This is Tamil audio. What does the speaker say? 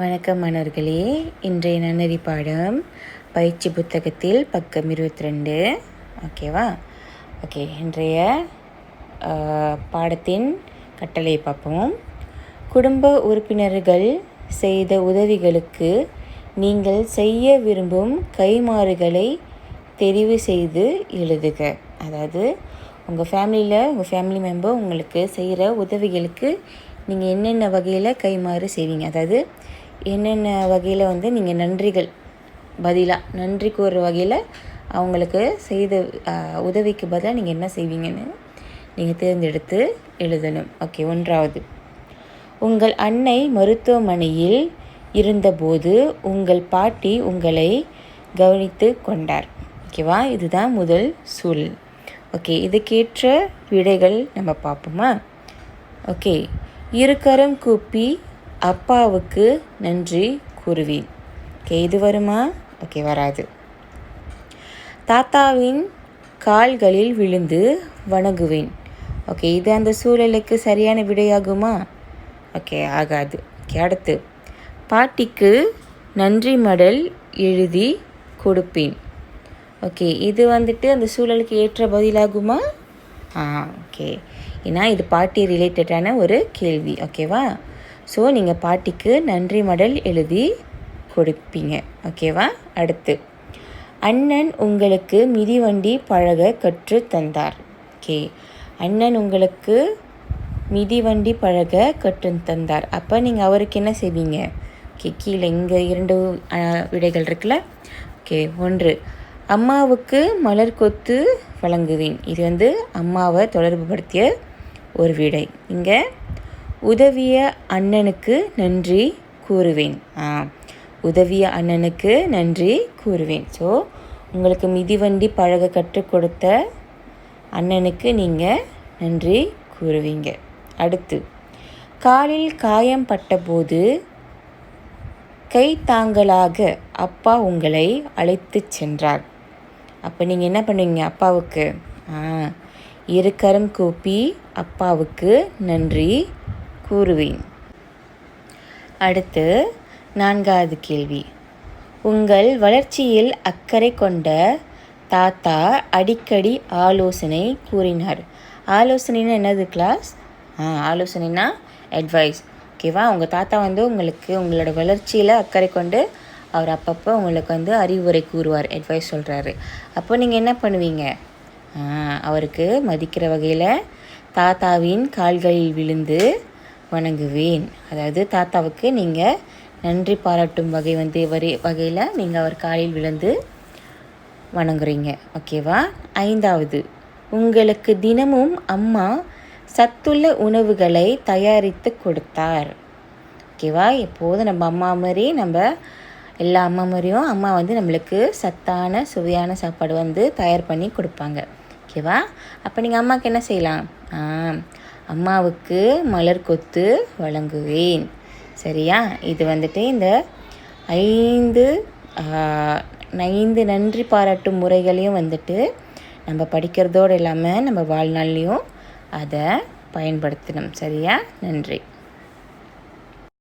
வணக்கம் மாணவர்களே. இன்றைய நன்னறி பாடம் பயிற்சி புத்தகத்தில் பக்கம் இருபத்தி ரெண்டு ஓகேவா ஓகே இன்றைய பாடத்தின் கட்டளையை பார்ப்போம். குடும்ப உறுப்பினர்கள் செய்த உதவிகளுக்கு நீங்கள் செய்ய விரும்பும் கைமாறுகளை தெரிவு செய்து எழுதுக. அதாவது உங்கள் ஃபேமிலியில் உங்கள் ஃபேமிலி மெம்பர் உங்களுக்கு செய்கிற உதவிகளுக்கு நீங்கள் என்னென்ன வகையில் கைமாறு செய்வீங்க? அதாவது என்னென்ன வகையில் வந்து நீங்கள் நன்றிகள் பதிலாக நன்றி கூறுற வகையில் அவங்களுக்கு செய்த உதவிக்கு பதிலாக நீங்கள் என்ன செய்வீங்கன்னு நீங்கள் தேர்ந்தெடுத்து எழுதணும். ஓகே ஒன்றாவது. உங்கள் அன்னை மருத்துவமனையில் இருந்தபோது உங்கள் பாட்டி உங்களை கவனித்து கொண்டார். ஓகேவா? இதுதான் முதல் சூழல் ஓகே இதுக்கேற்ற விடைகள் நம்ம பார்ப்போமா? ஓகே இருக்கரம் கூப்பி அப்பாவுக்கு நன்றி கூறுவேன். ஓகே இது வருமா? ஓகே வராது. தாத்தாவின் கால்களில் விழுந்து வணங்குவேன். ஓகே இது அந்த சூழலுக்கு சரியான விடையாகுமா? ஓகே ஆகாது. ஓகே அடுத்து. பாட்டிக்கு நன்றி மடல் எழுதி கொடுப்பேன். ஓகே இது வந்துட்டு அந்த சூழலுக்கு ஏற்ற பதிலாகுமா? ஆ ஓகே. ஏன்னா இது பாட்டி ரிலேட்டடான ஒரு கேள்வி. ஓகேவா? ஸோ நீங்கள் பாட்டிக்கு நன்றி மடல் எழுதி கொடுப்பீங்க. ஓகேவா அடுத்து. அண்ணன் உங்களுக்கு மிதிவண்டி பழக கற்று தந்தார். ஓகே அண்ணன் உங்களுக்கு மிதிவண்டி பழக கற்று தந்தார். அப்போ நீங்கள் அவருக்கு என்ன செய்வீங்க? ஓகே கீழே இங்கே இரண்டு விடைகள் இருக்குல்ல? ஓகே ஒன்று. அம்மாவுக்கு மலர் கொத்து வழங்குவேன். இது வந்து அம்மாவை தொடர்புபடுத்திய ஒரு விடை. இங்கே உதவிய அண்ணனுக்கு நன்றி கூறுவேன். ஆ உதவிய அண்ணனுக்கு நன்றி கூறுவேன். ஸோ உங்களுக்கு மிதிவண்டி பழக கற்றுக் கொடுத்த அண்ணனுக்கு நீங்கள் நன்றி கூறுவீங்க. அடுத்து காலில் காயம் பட்டபோது கை தாங்கலாக அப்பா உங்களை அழைத்துச் சென்றார். அப்போ நீங்கள் என்ன பண்ணுவீங்க அப்பாவுக்கு? ஆ கரம் கூப்பி அப்பாவுக்கு நன்றி கூறுவேன். அடுத்து நான்காவது கேள்வி. உங்கள் வளர்ச்சியில் அக்கறை கொண்ட தாத்தா அடிக்கடி ஆலோசனை கூறினார். ஆலோசனைனா என்னது கிளாஸ் ஆலோசனைனா அட்வைஸ் ஓகேவா உங்கள் தாத்தா வந்து உங்களுக்கு உங்களோட வளர்ச்சியில் அக்கறை கொண்டு அவர் அப்பப்போ உங்களுக்கு வந்து அறிவுரை கூறுவார் அட்வைஸ் சொல்கிறாரு அப்போ நீங்கள் என்ன பண்ணுவீங்க? அவருக்கு மதிக்கிற வகையில் தாத்தாவின் கால்களில் விழுந்து வணங்குவேன். அதாவது தாத்தாவுக்கு நீங்கள் நன்றி பாராட்டும் வகை வந்து வரி வகையில் நீங்கள் அவர் காலில் விழுந்து வணங்குறீங்க. ஓகேவா? ஐந்தாவது உங்களுக்கு தினமும் அம்மா சத்துள்ள உணவுகளை தயாரித்து கொடுத்தார். ஓகேவா? எப்போதும் நம்ம அம்மா மாதிரி நம்ம எல்லா அம்மா மாதிரியும் அம்மா வந்து நம்மளுக்கு சத்தான சுவையான சாப்பாடு வந்து தயார் பண்ணி கொடுப்பாங்க. ஓகேவா? அப்போ நீங்கள் அம்மாவுக்கு என்ன செய்யலாம்? ஆ, அம்மாவுக்கு மலர் கொத்து வழங்குவேன். சரியா? இது வந்துட்டு இந்த ஐந்து ஐந்து நன்றி பாராட்டும் முறைகளையும் வந்துட்டு நம்ம படிக்கிறதோடு இல்லாமல் நம்ம வாழ்நாள்லேயும் அதை பயன்படுத்தணும். சரியா? நன்றி.